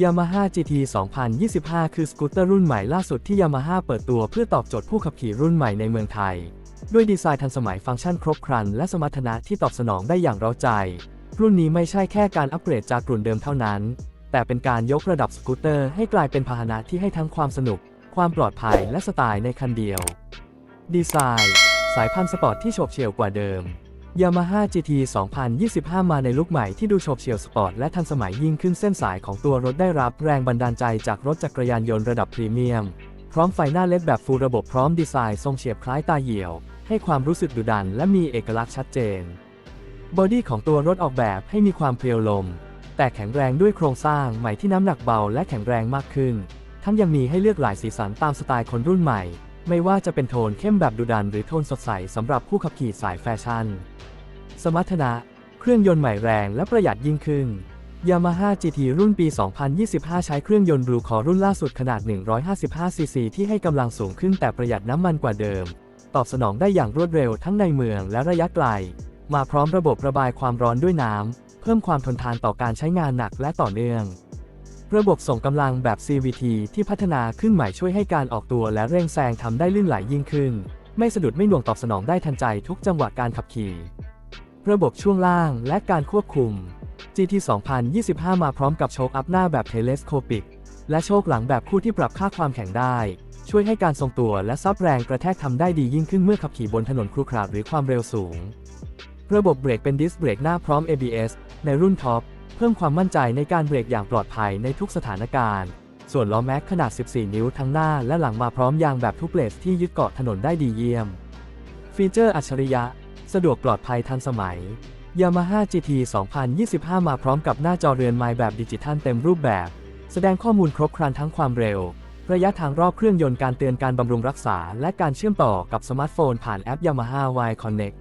Yamaha GT 2025 คือสกูตเตอร์รุ่นใหม่ล่าสุดที่ Yamaha เปิดตัวเพื่อตอบโจทย์ผู้ขับขี่รุ่นใหม่ในเมืองไทย ด้วยดีไซน์ทันสมัยฟังก์ชันครบครัน และสมรรถนะที่ตอบสนองได้อย่างเร้าใจ รุ่นนี้ไม่ใช่แค่การอัปเกรดจากรุ่นเดิมเท่านั้น แต่เป็นการยกระดับสกูตเตอร์ให้กลายเป็นพาหนะที่ให้ทั้งความสนุก ความปลอดภัยและสไตล์ในคันเดียว ดีไซน์ สายพันธุ์สปอร์ตที่โฉบเฉี่ยวกว่าเดิม Yamaha GT 2025 มาในลุคใหม่ที่ดูโฉบเฉี่ยวสปอร์ตและทันสมัยยิ่งขึ้นเส้นสายของตัวรถได้รับแรงบันดาลใจจากรถจักรยานยนต์ระดับพรีเมียม พร้อมไฟหน้าเลดแบบฟูลระบบพร้อมดีไซน์ทรงเฉียบคล้ายตาเหี่ยว ให้ความรู้สึกดุดันและมีเอกลักษณ์ชัดเจน บอดี้ของตัวรถออกแบบให้มีความเพรียวลม แต่แข็งแรงด้วยโครงสร้างใหม่ที่น้ำหนักเบาและแข็งแรงมากขึ้น ทั้งยังมีให้เลือกหลายสีสันตามสไตล์คนรุ่นใหม่ ไม่ว่าจะเป็นโทนเข้มแบบดุดันหรือโทนสดใสสำหรับผู้ขับขี่สายแฟชั่น สมรรถนะ เครื่องยนต์ใหม่แรงและประหยัดยิ่งขึ้น Yamaha GT รุ่นปี 2025 ใช้เครื่องยนต์บลูคอรุ่นล่าสุดขนาด 155 ซีซีที่ให้กำลังสูงขึ้นแต่ประหยัดน้ำมันกว่าเดิม ตอบสนองได้อย่างรวดเร็วทั้งในเมืองและระยะไกล มาพร้อมระบบระบายความร้อนด้วยน้ำ เพิ่มความทนทานต่อการใช้งานหนักและต่อเนื่อง ระบบส่งกำลังแบบ CVT ที่พัฒนาขึ้นใหม่ช่วยให้การออกตัวและเร่งแซงทำได้ลื่นไหลยิ่งขึ้น ไม่สะดุดไม่หน่วงตอบสนองได้ทันใจทุกจังหวะการขับขี่ ระบบช่วงล่างและการควบคุม GT 2025 มาพร้อมกับโชคอัพหน้าแบบเทเลสโคปิก และโชคหลังแบบคู่ที่ปรับค่าความแข็งได้ ช่วยให้การทรงตัวและซับแรงกระแทกทำได้ดียิ่งขึ้นเมื่อขับขี่บนถนนครุขระหรือความเร็วสูง ระบบเบรกเป็นดิสเบรกหน้าพร้อม ABS ในรุ่นท็อป พิ่มความมั่นใจในการเบรกอย่างปลอดภัยในทุกสถานการณ์ ส่วนล้อแม็กขนาด 14 นิ้วทั้งหน้าและหลังมาพร้อมยางแบบทุกเลสที่ยึดเกาะถนนได้ดีเยี่ยม ฟีเจอร์อัจฉริยะ สะดวกปลอดภัยทันสมัย Yamaha GT 2025 มาพร้อมกับหน้าจอเรือนไม้แบบดิจิทัลเต็มรูปแบบ แสดงข้อมูลครบครันทั้งความเร็ว ระยะทางรอบเครื่องยนต์การเตือนการบำรุงรักษา และการเชื่อมต่อกับสมาร์ทโฟนผ่านแอป Yamaha Y Connect